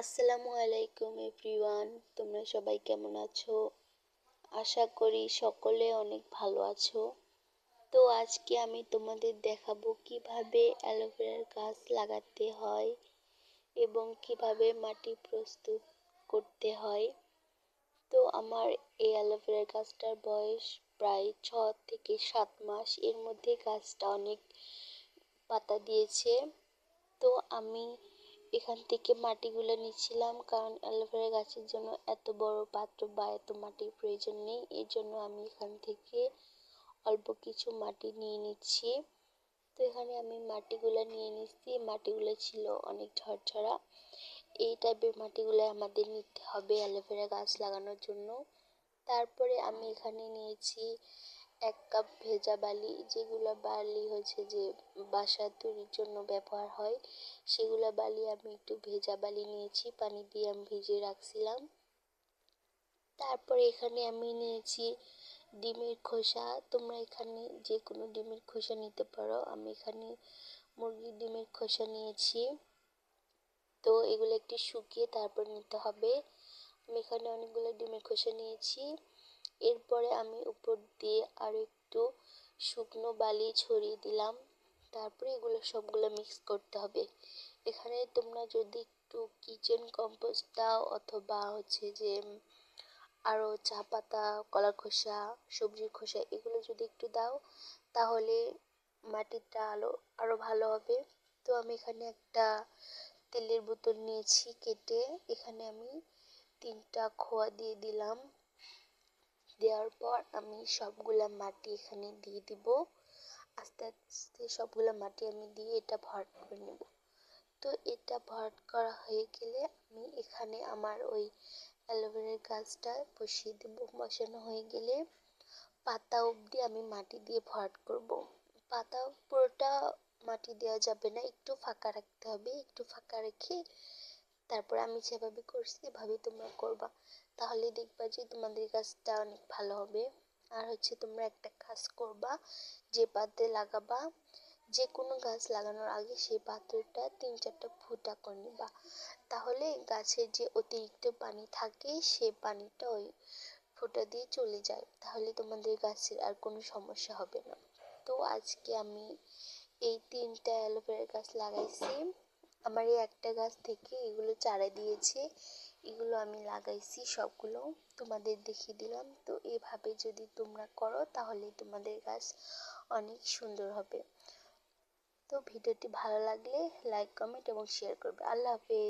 আসসালামু আলাইকুম এভরিওয়ান, তোমরা সবাই কেমন আছো? আশা করি সকলে অনেক ভালো আছো। তো আজকে আমি তোমাদের দেখাবো কীভাবে অ্যালোভেরার গাছ লাগাতে হয় এবং কীভাবে মাটি প্রস্তুত করতে হয়। তো আমার এই অ্যালোভেরার গাছটার বয়স প্রায় ছ থেকে সাত মাস। এর মধ্যে গাছটা অনেক পাতা দিয়েছে। তো আমি এখান থেকে মাটিগুলো নিচ্ছিলাম, কারণ অ্যালোভেরা গাছের জন্য এত বড় পাত্র বা এত মাটির প্রয়োজন নেই। এর জন্য আমি এখান থেকে অল্প কিছু মাটি নিয়ে নিচ্ছি। তো এখানে আমি মাটিগুলো নিয়ে নিচ্ছি। মাটিগুলো ছিল অনেক ঝরঝরা। এই টাইপের মাটিগুলো আমাদের নিতে হবে অ্যালোভেরা গাছ লাগানোর জন্য। তারপরে আমি এখানে নিয়েছি এক কাপ ভেজা বালি, যেগুলো বালি হচ্ছে যে বাসা তৈরির জন্য ব্যবহার হয়, সেগুলো বালি আমি একটু ভেজা বালি নিয়েছি, পানি দিয়ে আমি ভিজিয়ে রাখছিলাম। তারপরে এখানে আমি নিয়েছি ডিমের খোসা। তোমরা এখানে যে কোনো ডিমের খোসা নিতে পারো। আমি এখানে মুরগির ডিমের খোসা নিয়েছি। তো এগুলো একটু শুকিয়ে তারপর নিতে হবে। আমি এখানে অনেকগুলো ডিমের খোসা নিয়েছি। এরপরে আমি উপর দিয়ে আর একটু শুকনো বালি ছড়িয়ে দিলাম। তারপরে এগুলো সবগুলো মিক্স করতে হবে। এখানে তোমরা যদি একটু কিচেন কম্পোস্ট দাও অথবা হচ্ছে যে আরও চা পাতা, কলার খোসা, সবজির খোসা এগুলো যদি একটু দাও, তাহলে মাটিটা আলো আরও ভালো হবে। তো আমি এখানে একটা তেলের বোতল নিয়েছি কেটে এখানে আমি তিনটা খোয়া দিয়ে দিলাম। দেওয়ার পর আমি সবগুলা মাটি এখানে দিয়ে দিব। আস্তে আস্তে সবগুলো মাটি আমি দিয়ে এটা ভরাট করে নেব। তো এটা ভরাট করা হয়ে গেলে আমি এখানে আমার ওই অ্যালোভেরার গাছটা বসিয়ে দেব। বসানো হয়ে গেলে পাতা অবধি আমি মাটি দিয়ে ভরাট করব। পাতা পুরোটা মাটি দেওয়া যাবে না, একটু ফাঁকা রাখতে হবে। একটু ফাঁকা রেখে তারপর আমি যেভাবে করছি, এভাবেই তোমরা করবা। তাহলে দেখবা যে তোমাদের গাছটা অনেক ভালো হবে। আর হচ্ছে তোমরা একটা কাজ করবা, যে পাত্রে লাগাবা যে কোনো গাছ লাগানোর আগে সেই পাত্রটা তিন চারটা ফুটা করে নিবা। তাহলে গাছের যে অতিরিক্ত পানি থাকে, সে পানিটা ওই ফুটা দিয়ে চলে যায়। তাহলে তোমাদের গাছের আর কোনো সমস্যা হবে না। তো আজকে আমি এই তিনটা অ্যালোভেরা গাছ লাগাইছি। আমার এই একটা গাছ থেকে এগুলো চারা দিয়েছে, এগুলো আমি লাগাইছি, সবগুলো তোমাদের দেখিয়ে দিলাম। তো এভাবে যদি তোমরা করো, তাহলে তোমাদের গাছ অনেক সুন্দর হবে। তো ভিডিওটি ভালো লাগলে লাইক কমেন্ট এবং শেয়ার করবে। আল্লাহ হাফেজ।